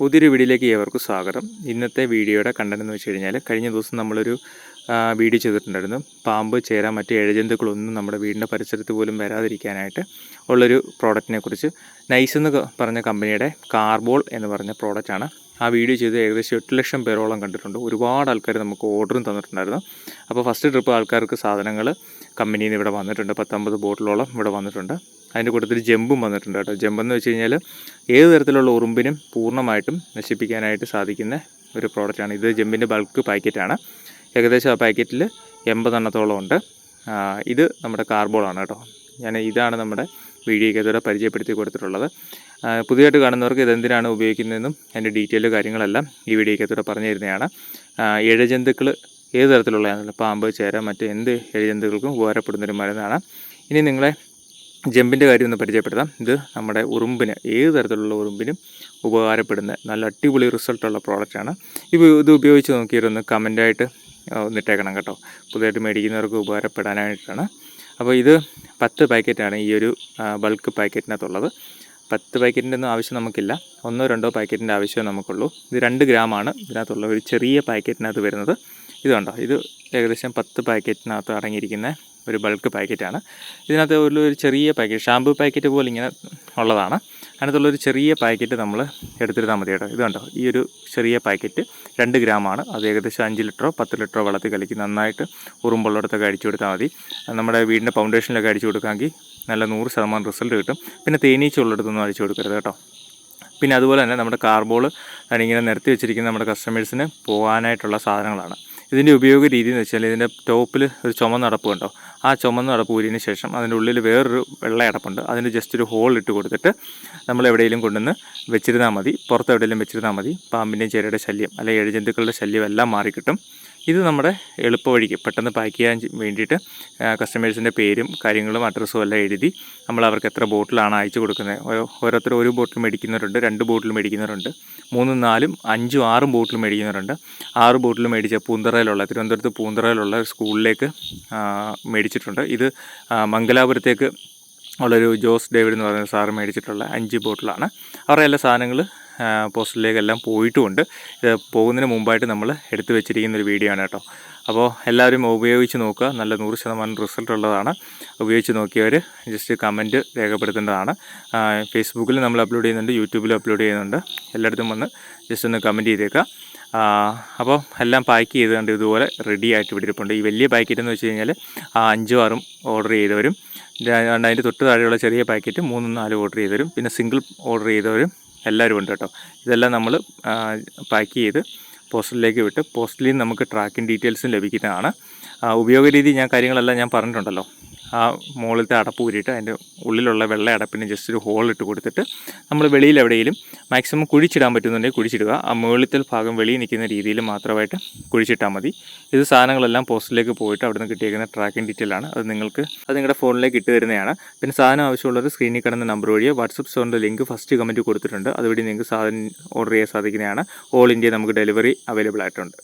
പുതിയൊരു വീഡിയോയിലേക്ക് ഏവർക്കും സ്വാഗതം. ഇന്നത്തെ വീഡിയോയുടെ കണ്ടന്റ് എന്ന് വെച്ച് കഴിഞ്ഞാൽ കഴിഞ്ഞ ദിവസം നമ്മളൊരു വീഡിയോ ചെയ്തിട്ടുണ്ടായിരുന്നു. പാമ്പ് ചേരാൻ മറ്റ് ഇഴജന്തുക്കളൊന്നും നമ്മുടെ വീടിന്റെ പരിസരത്ത് പോലും വരാതിരിക്കാനായിട്ട് ഉള്ളൊരു പ്രോഡക്റ്റിനെ കുറിച്ച് നൈസ് എന്ന് പറഞ്ഞ കമ്പനിയുടെ കാർബോൾ എന്ന് പറഞ്ഞ പ്രോഡക്റ്റാണ് ആ വീഡിയോ ചെയ്ത് ഏകദേശം എട്ട് ലക്ഷം പേരോളം കണ്ടിട്ടുണ്ട്. ഒരുപാട് ആൾക്കാർ നമുക്ക് ഓർഡറും തന്നിട്ടുണ്ടായിരുന്നു. അപ്പോൾ ഫസ്റ്റ് ട്രിപ്പ് ആൾക്കാർക്ക് സാധനങ്ങൾ കമ്പനിയിൽ നിന്ന് ഇവിടെ വന്നിട്ടുണ്ട്. പത്തൊമ്പത് ബോട്ടിലോളം ഇവിടെ വന്നിട്ടുണ്ട്. അതിന്റെ കൂട്ടത്തിൽ ജമ്പും വന്നിട്ടുണ്ട് കേട്ടോ. ജമ്പെന്ന് വെച്ച് കഴിഞ്ഞാൽ ഏത് തരത്തിലുള്ള ഉറുമ്പിനും പൂർണമായിട്ടും നശിപ്പിക്കാനായിട്ട് സാധിക്കുന്ന ഒരു പ്രോഡക്റ്റാണ് ഇത് ജമ്പിന്റെ ബൾക്ക് പാക്കറ്റാണ് ഏകദേശം ആ പാക്കറ്റിൽ എൺപതെണ്ണത്തോളം ഉണ്ട്. ഇത് നമ്മുടെ കാർബോളാണ് കേട്ടോ. ഞാൻ ഇതാണ് നമ്മുടെ വീഡിയോയ്ക്കകത്തൂടെ പരിചയപ്പെടുത്തി കൊടുത്തിട്ടുള്ളത്. പുതിയതായിട്ട് കാണുന്നവർക്ക് ഇതെന്തിനാണ് ഉപയോഗിക്കുന്നതെന്നും അതിന്റെ ഡീറ്റെയിൽ കാര്യങ്ങളെല്ലാം ഈ വീഡിയോയ്ക്കകത്തൂടെ പറഞ്ഞു തരുന്നതാണ്. ഇഴജന്തുക്കൾ ഏത് തരത്തിലുള്ള പാമ്പ് ചേര മറ്റ് എന്ത് ഇഴജന്തുക്കൾക്കും ഉപകാരപ്പെടുന്നൊരു മരുന്നാണ്. ഇനി നിങ്ങളെ ജമ്പിന്റെ കാര്യം ഒന്ന് പരിചയപ്പെടുത്താം. ഇത് നമ്മുടെ ഉറുമ്പിന് ഏത് തരത്തിലുള്ള ഉറുമ്പിനും ഉപകാരപ്പെടുന്ന നല്ല അടിപൊളി റിസൾട്ടുള്ള പ്രോഡക്റ്റാണ്. ഇത് ഇത് ഉപയോഗിച്ച് നോക്കിയിട്ടൊന്ന് കമന്റായിട്ട് ഒന്നിട്ടേക്കണം കേട്ടോ. പുതിയതായിട്ട് മേടിക്കുന്നവർക്ക് ഉപകാരപ്പെടാനായിട്ടാണ്. അപ്പോൾ ഇത് പത്ത് പാക്കറ്റാണ് ഈ ഒരു ബൾക്ക് പാക്കറ്റിനകത്തുള്ളത്. പത്ത് പാക്കറ്റിന്റെ ഒന്നും ആവശ്യം നമുക്കില്ല. ഒന്നോ രണ്ടോ പാക്കറ്റിന്റെ ആവശ്യമേ നമുക്കുള്ളൂ. ഇത് രണ്ട് ഗ്രാമാണ് ഇതിനകത്തുള്ള ഒരു ചെറിയ പാക്കറ്റിനകത്ത് വരുന്നത്. ഇത് കണ്ടോ ഇത് ഏകദേശം പത്ത് പാക്കറ്റിനകത്ത് അടങ്ങിയിരിക്കുന്ന ഒരു ബൾക്ക് പാക്കറ്റാണ്. ഇതിനകത്ത് ഒരു ഒരു ചെറിയ പാക്കറ്റ് ഷാമ്പു പാക്കറ്റ് പോലെ ഇങ്ങനെ ഉള്ളതാണ്. അതിനകത്തുള്ളൊരു ചെറിയ പാക്കറ്റ് നമ്മൾ എടുത്തിരുന്നാൽ മതി കേട്ടോ. ഇത് കണ്ടോ ഈ ഒരു ചെറിയ പാക്കറ്റ് രണ്ട് ഗ്രാമാണ്. അത് ഏകദേശം അഞ്ച് ലിറ്ററോ പത്ത് ലിറ്ററോ വെള്ളത്തിൽ കലക്കി നന്നായിട്ട് ഉറുമ്പുള്ളിടത്തൊക്കെ അടിച്ചു കൊടുത്താൽ മതി. നമ്മുടെ വീടിന്റെ ഫൗണ്ടേഷനിലൊക്കെ അടിച്ചു കൊടുക്കാമെങ്കിൽ നല്ല നൂറ് ശതമാനം റിസൾട്ട് കിട്ടും. പിന്നെ തേനീച്ച ഉള്ളിടത്തൊന്നും അടിച്ചു കൊടുക്കരുത് കേട്ടോ. പിന്നെ അതുപോലെ തന്നെ നമ്മുടെ കാർബോൾ അതിങ്ങനെ നിരത്തി വെച്ചിരിക്കുന്ന നമ്മുടെ കസ്റ്റമേഴ്സിന് പോകാനായിട്ടുള്ള സാധനങ്ങളാണ്. ഇതിന്റെ ഉപയോഗ രീതി എന്ന് വെച്ചാൽ ഇതിന്റെ ടോപ്പിൽ ഒരു ചുമന്ന അടപ്പ് കണ്ടോ? ആ ചുമന്ന അടപ്പ് ഊരിയതിന് ശേഷം അതിന്റെ ഉള്ളിൽ വേറൊരു വെള്ള അടപ്പുണ്ട്. അതിന് ജസ്റ്റ് ഒരു ഹോൾ ഇട്ട് കൊടുത്തിട്ട് നമ്മൾ എവിടെയെങ്കിലും കൊണ്ടുവന്ന് വെച്ചിരുന്നാൽ മതി. പുറത്ത് എവിടെയെങ്കിലും വെച്ചിരുന്നാൽ മതി. പാമ്പിന്റെയും ചേരയുടെ ശല്യം അല്ലെങ്കിൽ എഴുജന്തുക്കളുടെ ശല്യം എല്ലാം മാറിക്കിട്ടും. ഇത് നമ്മുടെ എളുപ്പവഴിക്ക് പെട്ടെന്ന് പാക്ക് ചെയ്യാൻ വേണ്ടിയിട്ട് കസ്റ്റമേഴ്സിന്റെ പേരും കാര്യങ്ങളും അഡ്രസ്സും എല്ലാം എഴുതി നമ്മൾ അവർക്ക് എത്ര ബോട്ടിലാണ് അയച്ചു കൊടുക്കുന്നത്. ഓരോ- ഓരോരുത്തർ ഒരു ബോട്ടിൽ മേടിക്കുന്നവരുണ്ട് രണ്ട് ബോട്ടിൽ മേടിക്കുന്നവരുണ്ട് മൂന്നും നാലും അഞ്ചും ആറും ബോട്ടിൽ മേടിക്കുന്നവരുണ്ട്. ആറ് ബോട്ടിൽ മേടിച്ച പൂന്തറയിലുള്ള തിരുവനന്തപുരത്ത് പൂന്തറയിലുള്ള ഒരു സ്കൂളിലേക്ക് മേടിച്ചിട്ടുണ്ട്. ഇത് മംഗലാപുരത്തേക്ക് ഉള്ളൊരു ജോസ് ഡേവിഡ് എന്ന് പറയുന്ന സാറ് മേടിച്ചിട്ടുള്ള അഞ്ച് ബോട്ടിലാണ്. അവരുടെ എല്ലാ സാധനങ്ങൾ പോസ്റ്റലിലേക്കെല്ലാം പോയിട്ടുമുണ്ട്. ഇത് പോകുന്നതിന് മുമ്പായിട്ട് നമ്മൾ എടുത്തു വെച്ചിരിക്കുന്ന ഒരു വീഡിയോ ആണ് കേട്ടോ. അപ്പോൾ എല്ലാവരും ഉപയോഗിച്ച് നോക്കുക. നല്ല നൂറ് ശതമാനം റിസൾട്ട് ഉള്ളതാണ്. ഉപയോഗിച്ച് നോക്കിയവർ ജസ്റ്റ് കമന്റ് രേഖപ്പെടുത്തേണ്ടതാണ്. ഫേസ്ബുക്കിൽ നമ്മൾ അപ്ലോഡ് ചെയ്യുന്നുണ്ട് യൂട്യൂബിലും അപ്ലോഡ് ചെയ്യുന്നുണ്ട്. എല്ലായിടത്തും വന്ന് ജസ്റ്റ് ഒന്ന് കമന്റ് ചെയ്തേക്കുക. അപ്പോൾ എല്ലാം പാക്ക് ചെയ്ത് കണ്ട് ഇതുപോലെ റെഡി ആയിട്ട് ഇവിടെ ഇരിപ്പുണ്ട്. ഈ വലിയ പാക്കറ്റ് എന്ന് വെച്ച് കഴിഞ്ഞാൽ അഞ്ചും ആറും ഓർഡർ ചെയ്തവരും. അതിന്റെ തൊട്ട് താഴെയുള്ള ചെറിയ പാക്കറ്റ് മൂന്നും നാലും ഓർഡർ ചെയ്തവരും. പിന്നെ സിംഗിൾ ഓർഡർ ചെയ്തവരും. എല്ലാവരും ഉണ്ട് കേട്ടോ. ഇതെല്ലാം നമ്മൾ പാക്ക് ചെയ്ത് പോസ്റ്റലിലേക്ക് വിട്ട് പോസ്റ്റലിൽ നമുക്ക് ട്രാക്കിംഗ് ഡീറ്റെയിൽസും ലഭിക്കുന്നതാണ്. ഉപയോഗരീതി ഞാൻ കാര്യങ്ങളെല്ലാം ഞാൻ പറഞ്ഞിട്ടുണ്ടല്ലോ. ആ മുകളിലത്തെ അടപ്പ് ഊരിയിട്ട് അതിന്റെ ഉള്ളിലുള്ള വെള്ള അടപ്പിന് ജസ്റ്റ് ഒരു ഹോൾ ഇട്ട് കൊടുത്തിട്ട് നമ്മൾ വെളിയിൽ എവിടെയെങ്കിലും മാക്സിമം കുഴിച്ചിടാൻ പറ്റുന്നുണ്ടെങ്കിൽ കുഴിച്ചിടുക. ആ മുകളിലത്തെ ഭാഗം വെളിയിൽ നിൽക്കുന്ന രീതിയിൽ മാത്രമായിട്ട് കുഴിച്ചിട്ടാൽ മതി. ഇത് സാധനങ്ങളെല്ലാം പോസ്റ്റിലേക്ക് പോയിട്ട് അവിടെ നിന്ന് കിട്ടിയേക്കുന്ന ട്രാക്കിംഗ് ഡീറ്റെയിൽ ആണ്. അത് നിങ്ങൾക്ക് അത് നിങ്ങളുടെ ഫോണിലേക്ക് ഇട്ട് തരുന്നതാണ്. പിന്നെ സാധനം ആവശ്യമുള്ളവർ സ്ക്രീനിൽ കിടന്ന നമ്പർ വഴി വാട്സപ്പ് സ്റ്റോറിന്റെ ലിങ്ക് ഫസ്റ്റ് കമന്റ് കൊടുത്തിട്ടുണ്ട്. അതുവഴി നിങ്ങൾക്ക് സാധനം ഓർഡർ ചെയ്യാൻ സാധിക്കുന്നതാണ്. ഓൾ ഇന്ത്യ നമുക്ക് ഡെലിവറി അവൈലബിൾ ആയിട്ടുണ്ട്.